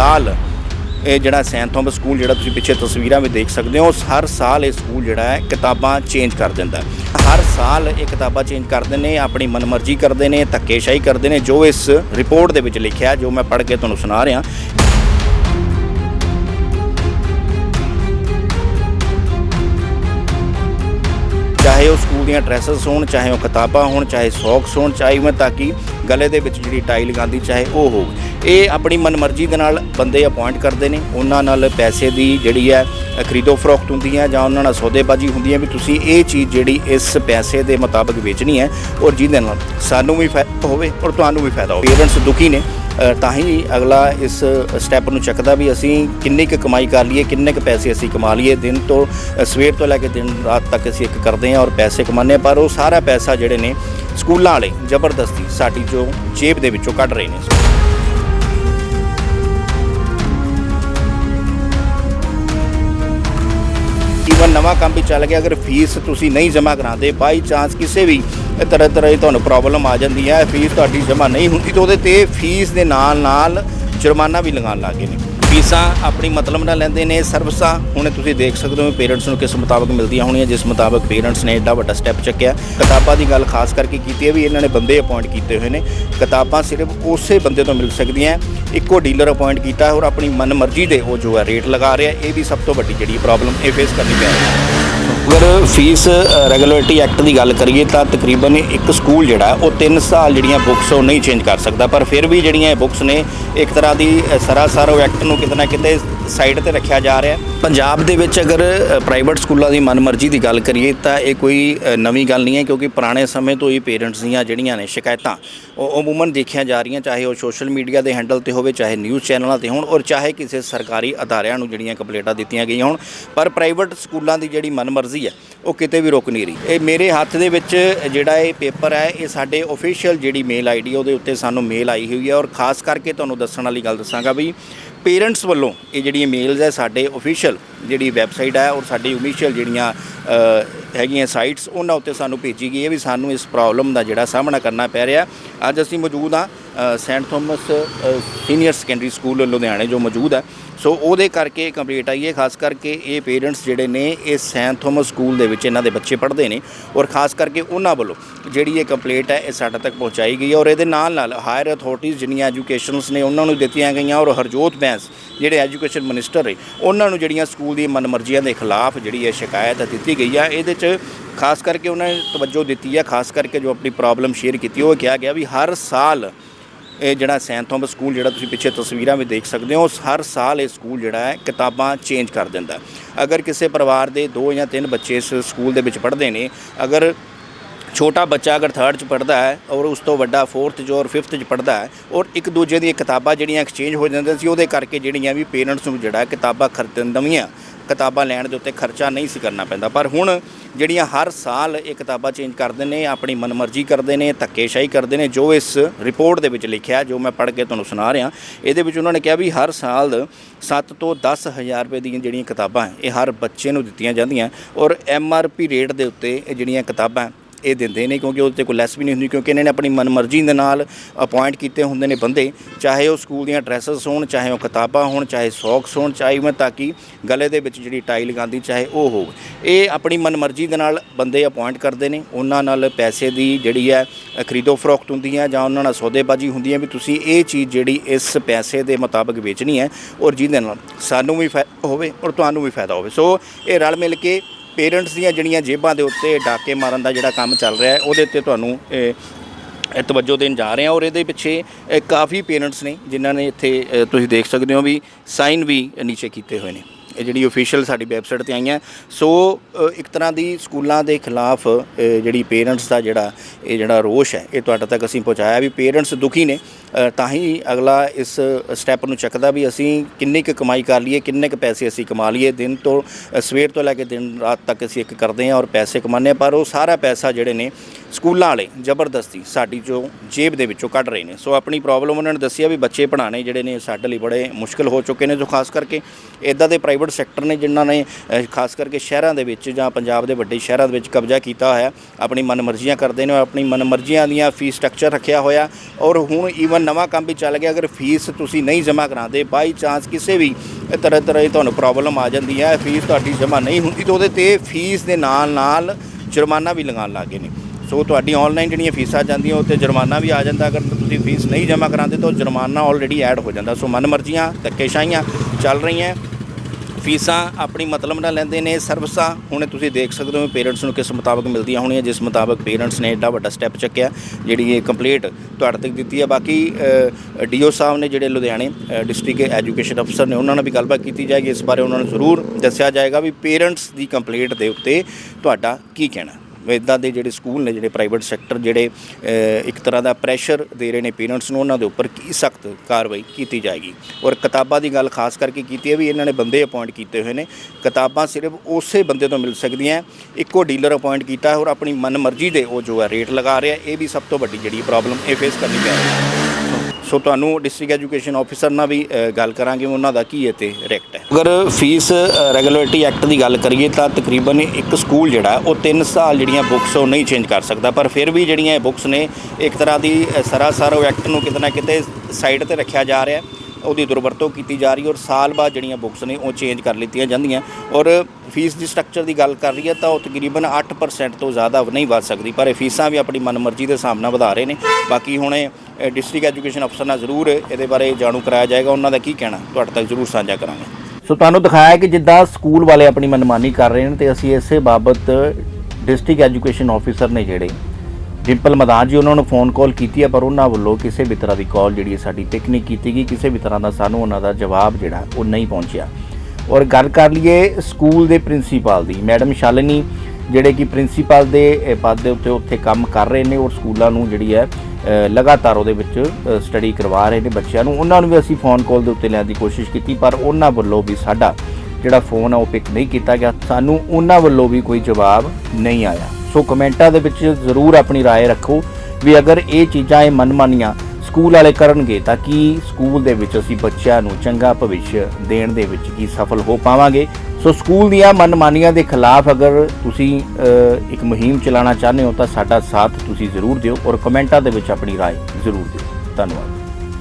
ਸਾਲ ਇਹ ਜਿਹੜਾ ਸੈਂਟ ਥੋਮਸ ਸਕੂਲ ਜਿਹੜਾ ਤੁਸੀਂ ਪਿੱਛੇ ਤਸਵੀਰਾਂ ਵਿੱਚ ਦੇਖ ਸਕਦੇ ਹੋ, ਹਰ ਸਾਲ ਇਹ ਸਕੂਲ ਜਿਹੜਾ ਹੈ ਕਿਤਾਬਾਂ ਚੇਂਜ ਕਰ ਦਿੰਦਾ ਹਰ ਸਾਲ ਇਹ ਕਿਤਾਬਾਂ ਚੇਂਜ ਕਰਦੇ ਨੇ, ਆਪਣੀ ਮਨਮਰਜ਼ੀ ਕਰਦੇ ਨੇ, ਧੱਕੇਸ਼ਾਹੀ ਕਰਦੇ ਨੇ, ਜੋ ਇਸ ਰਿਪੋਰਟ ਦੇ ਵਿੱਚ ਲਿਖਿਆ ਜੋ ਮੈਂ ਪੜ੍ਹ ਕੇ ਤੁਹਾਨੂੰ ਸੁਣਾ ਰਿਹਾ। ਚਾਹੇ ਉਹ ਸਕੂਲ ਦੀਆਂ ਡਰੈਸਸ ਹੋਣ, ਚਾਹੇ ਉਹ ਕਿਤਾਬਾਂ ਹੋਣ, ਚਾਹੇ ਸੌਕਸ ਹੋਣ, ਚਾਹੇ ਮੈਂ ਤਾਂ ਕਿ ਗਲੇ ਦੇ ਵਿੱਚ ਜਿਹੜੀ ਟਾਈ ਲਗਾਉਂਦੀ ਚਾਹੇ ਉਹ ਹੋਵੇ। ਇਹ ਆਪਣੀ ਮਨਮਰਜ਼ੀ ਦੇ ਨਾਲ ਬੰਦੇ ਅਪਾਇੰਟ ਕਰਦੇ ਨੇ। ਉਹਨਾਂ ਨਾਲ ਪੈਸੇ ਦੀ ਜਿਹੜੀ ਹੈ ਖਰੀਦੋ ਫਰੋਖਤ ਹੁੰਦੀ ਹੈ ਜਾਂ ਉਹਨਾਂ ਨਾਲ ਸੌਦੇਬਾਜ਼ੀ ਹੁੰਦੀ ਹੈ ਵੀ ਤੁਸੀਂ ਇਹ ਚੀਜ਼ ਜਿਹੜੀ ਇਸ ਪੈਸੇ ਦੇ ਮੁਤਾਬਕ ਵੇਚਣੀ ਹੈ ਔਰ ਜਿਹਦੇ ਨਾਲ ਸਾਨੂੰ ਵੀ ਫਾਇਦਾ ਹੋਵੇ ਔਰ ਤੁਹਾਨੂੰ ਵੀ ਫਾਇਦਾ ਹੋਵੇ। ਪੇਰੈਂਟਸ ਦੁਖੀ ਨੇ ਤਾਂ ਹੀ ਅਗਲਾ ਇਸ ਸਟੈਪ ਨੂੰ ਚੱਕਦਾ ਵੀ ਅਸੀਂ ਕਿੰਨੀ ਕੁ ਕਮਾਈ ਕਰ ਲਈਏ, ਕਿੰਨੇ ਕੁ ਪੈਸੇ ਅਸੀਂ ਕਮਾ ਲਈਏ। ਦਿਨ ਤੋਂ ਸਵੇਰ ਤੋਂ ਲੈ ਕੇ ਦਿਨ ਰਾਤ ਤੱਕ ਅਸੀਂ ਇੱਕ ਕਰਦੇ ਹਾਂ ਔਰ ਪੈਸੇ ਕਮਾਉਂਦੇ ਹਾਂ, ਪਰ ਉਹ ਸਾਰਾ ਪੈਸਾ ਜਿਹੜੇ ਨੇ ਸਕੂਲਾਂ ਵਾਲੇ ਜ਼ਬਰਦਸਤੀ ਸਾਡੀ ਜੋ ਜੇਬ ਦੇ ਵਿੱਚੋਂ ਕੱਢ ਰਹੇ ਨੇ। ਈਵਨ ਨਵਾਂ ਕੰਮ ਵੀ ਚੱਲ ਗਿਆ, ਅਗਰ ਫੀਸ ਤੁਸੀਂ ਨਹੀਂ ਜਮ੍ਹਾਂ ਕਰਾਉਂਦੇ ਬਾਈ ਚਾਂਸ ਕਿਸੇ ਵੀ ਤਰ੍ਹਾਂ ਤਰ੍ਹਾਂ ਦੀ ਤੁਹਾਨੂੰ ਪ੍ਰੋਬਲਮ ਆ ਜਾਂਦੀ ਹੈ, ਫੀਸ ਤੁਹਾਡੀ ਜਮ੍ਹਾਂ ਨਹੀਂ ਹੁੰਦੀ, ਤਾਂ ਉਹਦੇ ਤੇ ਫੀਸ ਦੇ ਨਾਲ ਨਾਲ ਜੁਰਮਾਨਾ ਵੀ ਲਗਾਉਣ ਲੱਗੇ ਨੇ। ਫੀਸਾਂ ਆਪਣੀ ਮਤਲਬ ਨਾਲ ਲੈਂਦੇ ਨੇ ਸਰਵਿਸਾਂ ਹੁਣੇ ਤੁਸੀਂ ਦੇਖ ਸਕਦੇ ਹੋ ਪੇਰੈਂਟਸ ਨੂੰ ਕਿਸ ਮੁਤਾਬਕ ਮਿਲਦੀਆਂ ਹੋਣੀਆਂ, ਜਿਸ ਮੁਤਾਬਕ ਪੇਰੈਂਟਸ ਨੇ ਐਡਾ ਵੱਡਾ ਸਟੈਪ ਚੱਕਿਆ। ਕਿਤਾਬਾਂ ਦੀ ਗੱਲ ਖਾਸ ਕਰਕੇ ਕੀਤੀ ਹੈ ਵੀ ਇਹਨਾਂ ਨੇ ਬੰਦੇ ਅਪਾਇੰਟ ਕੀਤੇ ਹੋਏ ਨੇ। ਕਿਤਾਬਾਂ ਸਿਰਫ ਉਸੇ ਬੰਦੇ ਤੋਂ ਮਿਲ ਸਕਦੀਆਂ। ਇੱਕੋ ਡੀਲਰ ਅਪਾਇੰਟ ਕੀਤਾ ਔਰ ਆਪਣੀ ਮਨਮਰਜ਼ੀ ਦੇ ਉਹ ਜੋ ਹੈ ਰੇਟ ਲਗਾ ਰਿਹਾ, ਇਹ ਵੀ ਸਭ ਤੋਂ ਵੱਡੀ ਜਿਹੜੀ ਪ੍ਰੋਬਲਮ ਇਹ ਫੇਸ ਕਰਨੀ ਪੈ ਰਹੀ ਹੈ। ਅਗਰ ਫੀਸ ਰੈਗੂਲੇਟਰੀ ਐਕਟ ਦੀ ਗੱਲ ਕਰੀਏ ਤਾਂ ਤਕਰੀਬਨ ਇੱਕ ਸਕੂਲ ਜਿਹੜਾ, ਉਹ 3 ਸਾਲ ਜਿਹੜੀਆਂ ਬੁੱਕਸ ਉਹ ਨਹੀਂ ਚੇਂਜ ਕਰ ਸਕਦਾ। ਪਰ ਫਿਰ ਵੀ ਜਿਹੜੀਆਂ ਇਹ ਬੁੱਕਸ ਨੇ, ਇੱਕ ਤਰ੍ਹਾਂ ਦੀ ਸਰਾਸਰ ਉਹ ਐਕਟ ਨੂੰ ਕਿਤੇ ਨਾ ਕਿਤੇ ਸਾਈਡ ਤੇ ਰੱਖਿਆ ਜਾ ਰਿਹਾ ਪੰਜਾਬ ਦੇ ਵਿੱਚ ਅਗਰ ਪ੍ਰਾਈਵੇਟ ਸਕੂਲਾਂ ਦੀ ਮਨਮਰਜ਼ੀ ਦੀ ਗੱਲ ਕਰੀਏ ਤਾਂ ਇਹ ਕੋਈ ਨਵੀਂ ਗੱਲ ਨਹੀਂ ਹੈ ਕਿਉਂਕਿ ਪੁਰਾਣੇ ਸਮੇਂ ਤੋਂ ਹੀ ਪੇਰੈਂਟਸ ਦੀਆਂ ਜਿਹੜੀਆਂ ਨੇ ਸ਼ਿਕਾਇਤਾਂ, ਉਹ ਅਮੂਮਨ ਦੇਖੀਆਂ ਜਾ ਰਹੀਆਂ, ਚਾਹੇ ਉਹ ਸੋਸ਼ਲ ਮੀਡੀਆ ਦੇ ਹੈਂਡਲ ਤੇ ਹੋਵੇ, ਚਾਹੇ ਨਿਊਜ਼ ਚੈਨਲਾਂ ਤੇ ਹੋਣ ਔਰ ਚਾਹੇ ਕਿਸੇ ਸਰਕਾਰੀ ਅਦਾਰਿਆਂ ਨੂੰ ਜਿਹੜੀਆਂ ਕੰਪਲੇਂਟਾਂ ਦਿੱਤੀਆਂ ਗਈਆਂ ਹੋਣ, ਪਰ ਪ੍ਰਾਈਵੇਟ ਸਕੂਲਾਂ ਦੀ ਜਿਹੜੀ ਮਨਮਰਜ਼ੀ ਹੈ, ਉਹ ਕਿਤੇ ਵੀ ਰੁਕ ਨਹੀਂ ਰਹੀ। ਇਹ ਮੇਰੇ ਹੱਥ ਦੇ ਵਿੱਚ ਜਿਹੜਾ ਇਹ ਪੇਪਰ ਹੈ, ਇਹ ਸਾਡੇ ਅਫੀਸ਼ੀਅਲ ਜਿਹੜੀ ਮੇਲ ਆਈਡੀ ਉਹਦੇ ਉੱਤੇ ਸਾਨੂੰ ਮੇਲ ਆਈ ਹੋਈ ਹੈ ਔਰ ਖਾਸ ਕਰਕੇ ਤੁਹਾਨੂੰ ਦੱਸਣ ਵਾਲੀ ਗੱਲ ਦੱਸਾਂਗਾ ਵੀ ਪੇਰੈਂਟਸ ਵੱਲੋਂ ਇਹ ਜਿਹੜੀਆਂ ਮੇਲਸ ਹੈ ਸਾਡੇ ਅਫੀਸ਼ੀਅਲ ਜਿਹੜੀ ਵੈਬਸਾਈਟ ਹੈ ਔਰ ਸਾਡੀ ਅਫੀਸ਼ੀਅਲ ਜਿਹੜੀਆਂ ਹੈਗੀਆਂ ਸਾਈਟਸ ਉਹਨਾਂ ਉੱਤੇ ਸਾਨੂੰ ਭੇਜੀ ਗਈ ਹੈ ਵੀ ਸਾਨੂੰ ਇਸ ਪ੍ਰੋਬਲਮ ਦਾ ਜਿਹੜਾ ਸਾਹਮਣਾ ਕਰਨਾ ਪੈ ਰਿਹਾ। ਅੱਜ ਅਸੀਂ ਮੌਜੂਦ ਹਾਂ saint Thomas senior secondary school ਲੁਧਿਆਣੇ ਜੋ ਮੌਜੂਦ ਹੈ। ਸੋ ਉਹਦੇ ਕਰਕੇ ਕੰਪਲੀਟ ਆਈ ਹੈ, ਖਾਸ ਕਰਕੇ ਇਹ ਪੇਰੈਂਟਸ ਜਿਹੜੇ ਨੇ, ਇਹ ਸੈਂਟ ਥੋਮਸ ਸਕੂਲ ਦੇ ਵਿੱਚ ਇਹਨਾਂ ਦੇ ਬੱਚੇ ਪੜ੍ਹਦੇ ਨੇ ਔਰ ਖਾਸ ਕਰਕੇ ਉਹਨਾਂ ਵੱਲੋਂ ਜਿਹੜੀ ਇਹ ਕੰਪਲੀਟ ਹੈ, ਇਹ ਸਾਡੇ ਤੱਕ ਪਹੁੰਚਾਈ ਗਈ ਹੈ ਔਰ ਇਹਦੇ ਨਾਲ ਨਾਲ ਹਾਇਰ ਅਥਾਰਟੀਜ਼ ਜਿੰਨੀਆਂ ਐਜੂਕੇਸ਼ਨਸ ਨੇ, ਉਹਨਾਂ ਨੂੰ ਦਿੱਤੀਆਂ ਗਈਆਂ ਔਰ ਹਰਜੋਤ ਬੈਂਸ, ਜਿਹੜੇ ਐਜੂਕੇਸ਼ਨ ਮਿਨਿਸਟਰ ਨੇ, ਉਹਨਾਂ ਨੂੰ ਜਿਹੜੀਆਂ ਸਕੂਲ ਸਕੂਲ ਦੀ ਮਨਮਰਜ਼ੀਆਂ ਦੇ ਖਿਲਾਫ ਜਿਹੜੀ ਇਹ ਸ਼ਿਕਾਇਤ ਦਿੱਤੀ ਗਈ ਆ, ਇਹਦੇ 'ਚ ਖਾਸ ਕਰਕੇ ਉਹਨਾਂ ਨੇ ਤਵੱਜੋ ਦਿੱਤੀ ਹੈ ਖਾਸ ਕਰਕੇ ਜੋ ਆਪਣੀ ਪ੍ਰੋਬਲਮ ਸ਼ੇਅਰ ਕੀਤੀ, ਉਹ ਕਿਹਾ ਗਿਆ ਵੀ ਹਰ ਸਾਲ ਇਹ ਜਿਹੜਾ ਸੈਂਟ ਥੋਮਸ ਸਕੂਲ ਜਿਹੜਾ ਤੁਸੀਂ ਪਿੱਛੇ ਤਸਵੀਰਾਂ ਵਿੱਚ ਦੇਖ ਸਕਦੇ ਹੋ ਹਰ ਸਾਲ ਇਹ ਸਕੂਲ ਜਿਹੜਾ ਹੈ ਕਿਤਾਬਾਂ ਚੇਂਜ ਕਰ ਦਿੰਦਾ ਅਗਰ ਕਿਸੇ ਪਰਿਵਾਰ ਦੇ ਦੋ ਜਾਂ ਤਿੰਨ ਬੱਚੇ ਇਸ ਸਕੂਲ ਦੇ ਵਿੱਚ ਪੜ੍ਹਦੇ ਨੇ, ਅਗਰ ਛੋਟਾ ਬੱਚਾ ਅਗਰ ਥਰਡ ਚ ਪੜਦਾ ਹੈ ਔਰ ਉਸ ਤੋਂ ਵੱਡਾ ਫੋਰਥ ਚ ਔਰ ਫਿਫਥ ਚ ਪੜਦਾ ਹੈ ਔਰ ਇੱਕ ਦੂਜੇ ਦੀਆਂ ਕਿਤਾਬਾਂ ਜਿਹੜੀਆਂ ਐਕਸਚੇਂਜ ਹੋ ਜਾਂਦੀਆਂ ਸੀ, ਉਹਦੇ ਕਰਕੇ ਜਿਹੜੀਆਂ ਵੀ ਪੇਰੈਂਟਸ ਨੂੰ ਜਿਹੜਾ ਕਿਤਾਬਾਂ ਖਰੀਦਣ ਨਵੀਆਂ ਕਿਤਾਬਾਂ ਲੈਣ ਦੇ ਉੱਤੇ ਖਰਚਾ ਨਹੀਂ ਸੀ ਕਰਨਾ ਪੈਂਦਾ। ਪਰ ਹੁਣ ਜਿਹੜੀਆਂ ਹਰ ਸਾਲ ਇਹ ਕਿਤਾਬਾਂ ਚੇਂਜ ਕਰਦੇ ਨੇ, ਆਪਣੀ ਮਨਮਰਜ਼ੀ ਕਰਦੇ ਨੇ, ਧੱਕੇਸ਼ਾਹੀ ਕਰਦੇ ਨੇ, ਜੋ ਇਸ ਰਿਪੋਰਟ ਦੇ ਵਿੱਚ ਲਿਖਿਆ, ਜੋ ਮੈਂ ਪੜ੍ਹ ਕੇ ਤੁਹਾਨੂੰ ਸੁਣਾ ਰਿਹਾ, ਇਹਦੇ ਵਿੱਚ ਉਹਨਾਂ ਨੇ ਕਿਹਾ ਵੀ ਹਰ ਸਾਲ 7 ਤੋਂ 10000 ਰੁਪਏ ਦੀਆਂ ਜਿਹੜੀਆਂ ਕਿਤਾਬਾਂ ਇਹ ਹਰ ਬੱਚੇ ਨੂੰ ਦਿੱਤੀਆਂ ਜਾਂਦੀਆਂ ਔਰ ਐਮ ਆਰ ਪੀ ਰੇਟ ਦੇ ਉੱਤੇ ਇਹ ਜਿਹੜੀਆਂ ਕਿਤਾਬਾਂ ਇਹ ਦਿੰਦੇ ਨੇ ਕਿਉਂਕਿ ਉਹਦੇ ਤੇ ਕੋਈ ਲੈਸ ਵੀ ਨਹੀਂ ਹੁੰਦੀ, ਕਿਉਂਕਿ ਇਹਨਾਂ ਨੇ ਆਪਣੀ ਮਨਮਰਜ਼ੀ ਦੇ ਨਾਲ ਅਪਾਇੰਟ ਕੀਤੇ ਹੁੰਦੇ ਨੇ ਬੰਦੇ, ਚਾਹੇ ਉਹ ਸਕੂਲ ਦੀਆਂ ਡਰੈਸਸ ਹੋਣ, ਚਾਹੇ ਉਹ ਕਿਤਾਬਾਂ ਹੋਣ, ਚਾਹੇ ਸੌਕਸ ਹੋਣ, ਚਾਹੇ ਮੈਂ ਤਾਂ ਕਿ ਗਲੇ ਦੇ ਵਿੱਚ ਜਿਹੜੀ ਟਾਈ ਲਗਾਉਂਦੀ, ਚਾਹੇ ਉਹ ਹੋਵੇ। ਇਹ ਆਪਣੀ ਮਨਮਰਜ਼ੀ ਦੇ ਨਾਲ ਬੰਦੇ ਅਪਾਇੰਟ ਕਰਦੇ ਨੇ, ਉਹਨਾਂ ਨਾਲ ਪੈਸੇ ਦੀ ਜਿਹੜੀ ਹੈ ਖਰੀਦੋ ਫਰੋਖਤ ਹੁੰਦੀ ਹੈ ਜਾਂ ਉਹਨਾਂ ਨਾਲ ਸੌਦੇਬਾਜ਼ੀ ਹੁੰਦੀ ਹੈ ਵੀ ਤੁਸੀਂ ਇਹ ਚੀਜ਼ ਜਿਹੜੀ ਇਸ ਪੈਸੇ ਦੇ ਮੁਤਾਬਕ ਵੇਚਣੀ ਹੈ ਔਰ ਜਿਹਦੇ ਨਾਲ ਸਾਨੂੰ ਵੀ ਫਾਇਦਾ ਹੋਵੇ ਔਰ ਤੁਹਾਨੂੰ ਵੀ ਫਾਇਦਾ ਹੋਵੇ। ਸੋ ਇਹ ਰਲ ਮਿਲ ਕੇ ਪੇਰੈਂਟਸ ਦੀਆਂ ਜਿਹੜੀਆਂ ਜੇਬਾਂ ਦੇ ਉੱਤੇ ਡਾਕੇ ਮਾਰਨ ਦਾ ਜਿਹੜਾ ਕੰਮ ਚੱਲ ਰਿਹਾ ਹੈ, ਉਹਦੇ ਉੱਤੇ ਤੁਹਾਨੂੰ ਤਵੱਜੋ ਦੇਣ ਜਾ ਰਹੇ ਹਾਂ ਔਰ ਇਹਦੇ ਪਿੱਛੇ ਕਾਫੀ ਪੇਰੈਂਟਸ ਨੇ ਜਿਨ੍ਹਾਂ ਨੇ ਇੱਥੇ ਤੁਸੀਂ ਦੇਖ ਸਕਦੇ ਹੋ ਵੀ ਸਾਈਨ ਵੀ ਨੀਚੇ ਕੀਤੇ ਹੋਏ ਨੇ। ਇਹ ਜਿਹੜੀ ਅਫੀਸ਼ੀਅਲ ਸਾਡੀ ਵੈਬਸਾਈਟ ਤੇ ਆਈਆਂ। ਸੋ ਇੱਕ ਤਰ੍ਹਾਂ ਦੀ ਸਕੂਲਾਂ ਦੇ ਖਿਲਾਫ ਜਿਹੜੀ ਪੇਰੈਂਟਸ ਦਾ ਜਿਹੜਾ, ਇਹ ਜਿਹੜਾ ਰੋਸ਼ ਹੈ, ਇਹ ਤੁਹਾਡੇ ਤੱਕ ਅਸੀਂ ਪਹੁੰਚਾਇਆ ਵੀ ਪੇਰੈਂਟਸ ਦੁਖੀ ਨੇ। ਤਾਂ ਹੀ ਅਗਲਾ ਇਸ ਸਟੈਪ ਨੂੰ ਚੱਕਦਾ ਵੀ ਅਸੀਂ ਕਿੰਨੀ ਕੁ ਕਮਾਈ ਕਰ ਲਈਏ, ਕਿੰਨੇ ਕੁ ਪੈਸੇ ਅਸੀਂ ਕਮਾ ਲਈਏ। ਦਿਨ ਤੋਂ ਸਵੇਰ ਤੋਂ ਲੈ ਕੇ ਦਿਨ ਰਾਤ ਤੱਕ ਅਸੀਂ ਇੱਕ ਕਰਦੇ ਹਾਂ ਔਰ ਪੈਸੇ ਕਮਾਉਂਦੇ ਹਾਂ, ਪਰ ਉਹ ਸਾਰਾ ਪੈਸਾ ਜਿਹੜੇ ਨੇ ਸਕੂਲਾਂ ਵਾਲੇ ਜ਼ਬਰਦਸਤੀ ਸਾਡੀ ਜੋ ਜੇਬ ਦੇ ਵਿੱਚੋਂ ਕੱਢ ਰਹੇ ਨੇ। ਸੋ ਆਪਣੀ ਪ੍ਰੋਬਲਮ ਉਹਨਾਂ ਨੇ ਦੱਸਿਆ ਵੀ ਬੱਚੇ ਪੜ੍ਹਾਉਣੇ ਜਿਹੜੇ ਨੇ, ਸਾਡੇ ਲਈ ਬੜੇ ਮੁਸ਼ਕਲ ਹੋ ਚੁੱਕੇ ਨੇ। ਜੋ ਖਾਸ ਕਰਕੇ ਇਦਾਂ ਦੇ ਪ੍ਰਾਈਵੇਟ ਸੈਕਟਰ ਨੇ ਜਿਨ੍ਹਾਂ ਨੇ ਖਾਸ ਕਰਕੇ ਸ਼ਹਿਰਾਂ ਦੇ ਵਿੱਚ ਜਾਂ ਪੰਜਾਬ ਦੇ ਵੱਡੇ ਸ਼ਹਿਰਾਂ ਦੇ ਵਿੱਚ ਕਬਜ਼ਾ ਕੀਤਾ ਹੋਇਆ, ਆਪਣੀ ਮਨਮਰਜ਼ੀਆਂ ਕਰਦੇ ਨੇ ਔਰ ਆਪਣੀ ਮਨਮਰਜ਼ੀਆਂ ਦੀਆਂ ਫੀਸ ਸਟਰਕਚਰ ਰੱਖਿਆ ਹੋਇਆ ਔਰ ਹੁਣ ਈਵਨ ਇਵਨ ਨਵਾਂ ਕੰਮ ਵੀ ਚੱਲ ਗਿਆ, ਅਗਰ ਫੀਸ ਤੁਸੀਂ ਨਹੀਂ ਜਮ੍ਹਾਂ ਕਰਾਉਂਦੇ ਬਾਈ ਚਾਂਸ ਕਿਸੇ ਵੀ ਤਰ੍ਹਾਂ ਤਰ੍ਹਾਂ ਦੀ ਤੁਹਾਨੂੰ ਪ੍ਰੋਬਲਮ ਆ ਜਾਂਦੀ ਹੈ ਫੀਸ ਤੁਹਾਡੀ ਜਮ੍ਹਾਂ ਨਹੀਂ ਹੁੰਦੀ, ਤਾਂ ਉਹਦੇ ਤੇ ਫੀਸ ਦੇ ਨਾਲ ਨਾਲ ਜੁਰਮਾਨਾ ਵੀ ਲਗਾਉਣ ਲੱਗੇ ਨੇ। ਸੋ ਤੁਹਾਡੀ ਆਨਲਾਈਨ ਜਿਹੜੀਆਂ ਫੀਸਾਂ ਜਾਂਦੀਆਂ, ਉਹ ਤੇ ਜੁਰਮਾਨਾ ਵੀ ਆ ਜਾਂਦਾ, ਅਗਰ ਤੁਸੀਂ ਫੀਸ ਨਹੀਂ ਜਮ੍ਹਾਂ ਕਰਾਉਂਦੇ, ਤਾਂ ਜੁਰਮਾਨਾ ਆਲਰੇਡੀ ਐਡ ਹੋ ਜਾਂਦਾ। ਸੋ ਮਨਮਰਜ਼ੀਆਂ, ਧੱਕੇਸ਼ਾਹੀਆਂ ਚੱਲ ਰਹੀਆਂ। ਫੀਸਾਂ ਆਪਣੀ ਮਤਲਬ ਨਾਲ ਲੈਂਦੇ ਨੇ, ਸਰਵਿਸਾਂ। ਹੁਣ ਤੁਸੀਂ ਦੇਖ ਸਕਦੇ ਹੋ, ਪੇਰੈਂਟਸ ਨੂੰ ਕਿਸ ਮੁਤਾਬਕ ਮਿਲਦੀਆਂ ਹੋਣੀਆਂ, ਜਿਸ ਮੁਤਾਬਕ ਪੇਰੈਂਟਸ ਨੇ ਐਡਾ ਵੱਡਾ ਸਟੈਪ ਚੱਕਿਆ, ਜਿਹੜੀ ਇਹ ਕੰਪਲੀਟ ਤੁਹਾਡੇ ਤੱਕ ਦਿੱਤੀ ਹੈ। ਬਾਕੀ ਡੀਓ ਸਾਹਿਬ ਨੇ ਜਿਹੜੇ ਲੁਧਿਆਣੇ ਡਿਸਟ੍ਰਿਕਟ ਐਜੂਕੇਸ਼ਨ ਅਫਸਰ ਨੇ, ਉਹਨਾਂ ਨਾਲ ਵੀ ਗੱਲਬਾਤ ਕੀਤੀ ਜਾਏਗੀ। ਇਸ ਬਾਰੇ ਉਹਨਾਂ ਨੂੰ ਜ਼ਰੂਰ ਦੱਸਿਆ ਜਾਏਗਾ ਵੀ ਪੇਰੈਂਟਸ ਦੀ ਕੰਪਲੀਟ ਦੇ ਉੱਤੇ ਤੁਹਾਡਾ ਕੀ ਕਹਿਣਾ। ਇਦਾਂ ਦੇ ਜਿਹੜੇ ਸਕੂਲ ਨੇ, ਜਿਹੜੇ ਪ੍ਰਾਈਵੇਟ ਸੈਕਟਰ ਜਿਹੜੇ ਇੱਕ ਤਰ੍ਹਾਂ ਦਾ ਪ੍ਰੈਸ਼ਰ ਦੇ ਰਹੇ ਨੇ ਪੇਰੈਂਟਸ ਨੂੰ, ਉਹਨਾਂ ਦੇ ਉੱਪਰ ਕੀ ਸਖਤ ਕਾਰਵਾਈ ਕੀਤੀ ਜਾਏਗੀ? ਔਰ ਕਿਤਾਬਾਂ ਦੀ ਗੱਲ ਖਾਸ ਕਰਕੇ ਕੀਤੀ ਹੈ ਵੀ ਇਹਨਾਂ ਨੇ ਬੰਦੇ ਅਪਾਇੰਟ ਕੀਤੇ ਹੋਏ ਨੇ। ਕਿਤਾਬਾਂ ਸਿਰਫ ਉਸੇ ਬੰਦੇ ਤੋਂ ਮਿਲ ਸਕਦੀਆਂ ਇੱਕੋ ਡੀਲਰ ਅਪਾਇੰਟ ਕੀਤਾ ਔਰ ਆਪਣੀ ਮਨਮਰਜ਼ੀ ਦੇ ਉਹ ਜੋ ਹੈ ਰੇਟ ਲਗਾ ਰਿਹਾ ਇਹ ਵੀ ਸਭ ਤੋਂ ਵੱਡੀ ਜਿਹੜੀ ਪ੍ਰੋਬਲਮ ਇਹ ਫੇਸ ਕਰਨੀ ਪੈ ਰਹੀ ਹੈ। ਸੋ ਤੁਹਾਨੂੰ ਡਿਸਟ੍ਰਿਕਟ ਐਜੂਕੇਸ਼ਨ ਆਫੀਸਰ ਨਾਲ ਵੀ ਗੱਲ ਕਰਾਂਗੇ, ਉਹਨਾਂ ਦਾ ਕੀ ਇਹ ਤੇ ਰੈਕਟ ਹੈ। ਅਗਰ ਫੀਸ ਰੈਗੂਲੇਟਰੀ ਐਕਟ ਦੀ ਗੱਲ ਕਰੀਏ ਤਾਂ ਤਕਰੀਬਨ ਇੱਕ ਸਕੂਲ ਜਿਹੜਾ ਉਹ 3 ਸਾਲ ਜਿਹੜੀਆਂ ਬੁੱਕਸ ਉਹ ਨਹੀਂ ਚੇਂਜ ਕਰ ਸਕਦਾ, ਪਰ ਫਿਰ ਵੀ ਜਿਹੜੀਆਂ ਇਹ ਬੁੱਕਸ ਨੇ, ਇੱਕ ਤਰ੍ਹਾਂ ਦੀ ਸਰਾਸਰ ਉਹ ਐਕਟ ਨੂੰ ਕਿਤੇ ਨਾ ਕਿਤੇ ਸਾਈਡ ਤੇ ਰੱਖਿਆ ਜਾ ਰਿਹਾ ਹੈ। ਉਹਦੀ ਦੁਰਵਰਤੋਂ ਕੀਤੀ ਜਾ ਰਹੀ ਔਰ ਸਾਲ ਬਾਅਦ ਜਿਹੜੀਆਂ ਬੁੱਕਸ ਨੇ ਉਹ ਚੇਂਜ ਕਰ ਲਿੱਤੀਆਂ ਜਾਂਦੀਆਂ। ਔਰ ਫੀਸ ਦੀ ਸਟਰਕਚਰ ਦੀ ਗੱਲ ਕਰ ਰਹੀ ਹੈ ਤਾਂ ਉਹ ਤਕਰੀਬਨ 8% ਤੋਂ ਜ਼ਿਆਦਾ ਨਹੀਂ ਵੱਧ ਸਕਦੀ, ਪਰ ਇਹ ਫੀਸਾਂ ਵੀ ਆਪਣੀ ਮਨਮਰਜ਼ੀ ਦੇ ਹਿਸਾਬ ਨਾਲ ਵਧਾ ਰਹੇ ਨੇ। ਬਾਕੀ ਹੁਣੇ ਡਿਸਟ੍ਰਿਕਟ ਐਜੂਕੇਸ਼ਨ ਅਫਸਰ ਨਾਲ ਜ਼ਰੂਰ ਇਹਦੇ ਬਾਰੇ ਜਾਣੂ ਕਰਾਇਆ ਜਾਏਗਾ। ਉਹਨਾਂ ਦਾ ਕੀ ਕਹਿਣਾ? ਤੁਹਾਡੇ ਤੱਕ ਜ਼ਰੂਰ ਸਾਂਝਾ ਕਰਾਂਗੇ। ਸੋ ਤੁਹਾਨੂੰ ਦਿਖਾਇਆ ਕਿ ਜਿੱਦਾਂ ਸਕੂਲ ਵਾਲੇ ਆਪਣੀ ਮਨਮਾਨੀ ਕਰ ਰਹੇ ਨੇ ਤੇ ਅਸੀਂ ਇਸੇ ਬਾਬਤ ਡਿਸਟ੍ਰਿਕਟ ਐਜੂਕੇਸ਼ਨ ਆਫੀਸਰ ਨੇ ਜਿਹੜੇ ਡਿੰਪਲ ਮਦਾਨ ਜੀ, ਉਹਨਾਂ ਨੂੰ ਫੋਨ ਕਾਲ ਕੀਤੀ ਹੈ ਪਰ ਉਹਨਾਂ ਵੱਲੋਂ ਕਿਸੇ ਵੀ ਤਰ੍ਹਾਂ ਦੀ ਕਾਲ ਜਿਹੜੀ ਹੈ ਸਾਡੀ ਪਿਕ ਨਹੀਂ ਕੀਤੀ ਗਈ। ਕਿਸੇ ਵੀ ਤਰ੍ਹਾਂ ਦਾ ਸਾਨੂੰ ਉਹਨਾਂ ਦਾ ਜਵਾਬ ਜਿਹੜਾ, ਉਹ ਨਹੀਂ ਪਹੁੰਚਿਆ। ਔਰ ਗੱਲ ਕਰ ਲਈਏ ਸਕੂਲ ਦੇ ਪ੍ਰਿੰਸੀਪਲ ਦੀ। ਮੈਡਮ ਸ਼ਾਲਿਨੀ, ਜਿਹੜੇ ਕਿ ਪ੍ਰਿੰਸੀਪਲ ਦੇ ਪਦ ਦੇ ਉੱਤੇ ਉੱਥੇ ਕੰਮ ਕਰ ਰਹੇ ਨੇ ਔਰ ਸਕੂਲਾਂ ਨੂੰ ਜਿਹੜੀ ਹੈ ਲਗਾਤਾਰ ਉਹਦੇ ਵਿੱਚ ਸਟੱਡੀ ਕਰਵਾ ਰਹੇ ਨੇ ਬੱਚਿਆਂ ਨੂੰ। ਉਹਨਾਂ ਨੂੰ ਵੀ ਅਸੀਂ ਫੋਨ ਕਾਲ ਦੇ ਉੱਤੇ ਲੈਣ ਦੀ ਕੋਸ਼ਿਸ਼ ਕੀਤੀ, ਪਰ ਉਹਨਾਂ ਵੱਲੋਂ ਵੀ ਸਾਡਾ ਜਿਹੜਾ ਫੋਨ ਆ, ਉਹ ਪਿਕ ਨਹੀਂ ਕੀਤਾ ਗਿਆ। ਸਾਨੂੰ ਉਹਨਾਂ ਵੱਲੋਂ ਵੀ ਕੋਈ ਜਵਾਬ ਨਹੀਂ ਆਇਆ। ਸੋ ਕਮੈਂਟਾਂ ਦੇ ਵਿੱਚ ਜ਼ਰੂਰ ਆਪਣੀ رائے ਰੱਖੋ ਵੀ ਅਗਰ ਇਹ ਚੀਜ਼ਾਂ ਇਹ ਮਨਮਾਨੀਆਂ ਸਕੂਲ ਵਾਲੇ ਕਰਨਗੇ ਤਾਂ ਕੀ ਸਕੂਲ ਦੇ ਵਿੱਚ ਅਸੀਂ ਬੱਚਿਆਂ ਨੂੰ ਚੰਗਾ ਭਵਿੱਖ ਦੇਣ ਦੇ ਵਿੱਚ ਕੀ ਸਫਲ ਹੋ ਪਾਵਾਂਗੇ ਸੋ ਸਕੂਲ ਦੀਆਂ ਮਨਮਾਨੀਆਂ ਦੇ ਖਿਲਾਫ ਅਗਰ ਤੁਸੀਂ ਅ, ਇੱਕ ਮੁਹਿੰਮ ਚਲਾਉਣਾ ਚਾਹੁੰਦੇ ਹੋ ਤਾਂ ਸਾਡਾ ਸਾਥ ਤੁਸੀਂ ਜ਼ਰੂਰ ਦਿਓ ਔਰ ਕਮੈਂਟਾਂ ਦੇ ਵਿੱਚ ਆਪਣੀ رائے ਜ਼ਰੂਰ ਦਿਓ ਧੰਨਵਾਦ